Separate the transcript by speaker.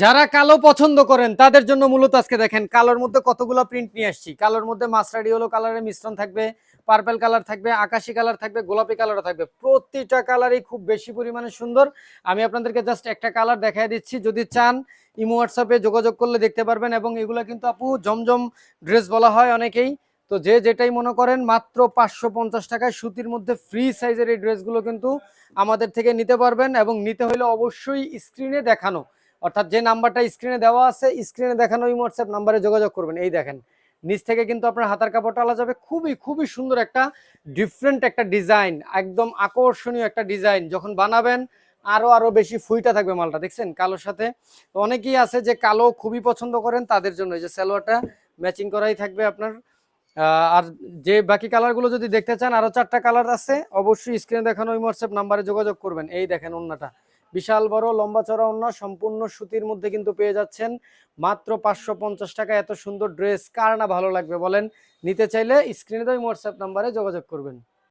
Speaker 1: যারা কালো পছন্দ করেন, তাদের জন্য মূলত আজকে দেখেন, কালোর মধ্যে কতগুলো প্রিন্ট নিয়ে আসছি। কালোর মধ্যে মাস্টার্ডি হলো কালারের মিশ্রণ থাকবে পার্পেল কালার থাকবে, আকাশি কালার থাকবে, গোলাপি কালারও থাকবে। প্রতিটা কালারই খুব বেশি পরিমাণে সুন্দর। আমি আপনাদেরকে জাস্ট একটা কালার দেখাই দিচ্ছি। যদি চান, ইমো হোয়াটসঅ্যাপে যোগাযোগ করলে দেখতে পারবেন এবং এগুলো কিন্তু আপু জমজম ড্রেস বলা হয় অনেকেই। তো যে যেটাই মনে করেন, মাত্র পাঁচশো পঞ্চাশ টাকায় সুতির মধ্যে ফ্রি সাইজের এই ড্রেসগুলো কিন্তু আমাদের থেকে নিতে পারবেন এবং নিতে হলে অবশ্যই স্ক্রিনে দেখানো। অর্থাৎ যে নাম্বারটা স্ক্রিনে দেওয়া আছে স্ক্রিনে দেখানো এই হোয়াটসঅ্যাপ নাম্বারে যোগাযোগ করবেন। এই দেখেন, নিচ থেকে কিন্তু আপনার হাতার কাপড়টা আলা যাবে। খুবই খুবই সুন্দর একটা ডিফারেন্ট একটা ডিজাইন একদম আকর্ষণীয় একটা ডিজাইন যখন বানাবেন, আরও আরও বেশি ফুইটা থাকবে মালটা, দেখছেন? কালোর সাথে। অনেকেই আছে যে কালো খুবই পছন্দ করেন, তাদের জন্য যে সালোয়ারটা ম্যাচিং করাই থাকবে আপনার। আর যে বাকি কালারগুলো যদি দেখতে চান, আরও চারটা কালার আছে, অবশ্যই স্ক্রিনে দেখানো ওই হোয়াটসঅ্যাপ নাম্বারে যোগাযোগ করবেন। এই দেখেন ওন্নাটা। বিশাল বড় লম্বা চড়া ওন্না সম্পূর্ণ সুতির মধ্যে কিন্তু পেয়ে যাচ্ছেন। মাত্র পাঁচশো পঞ্চাশ টাকা, এত সুন্দর ড্রেস কার না ভালো লাগবে বলেন? নিতে চাইলে স্ক্রিনে তো হোয়াটসঅ্যাপ নাম্বারে যোগাযোগ করবেন।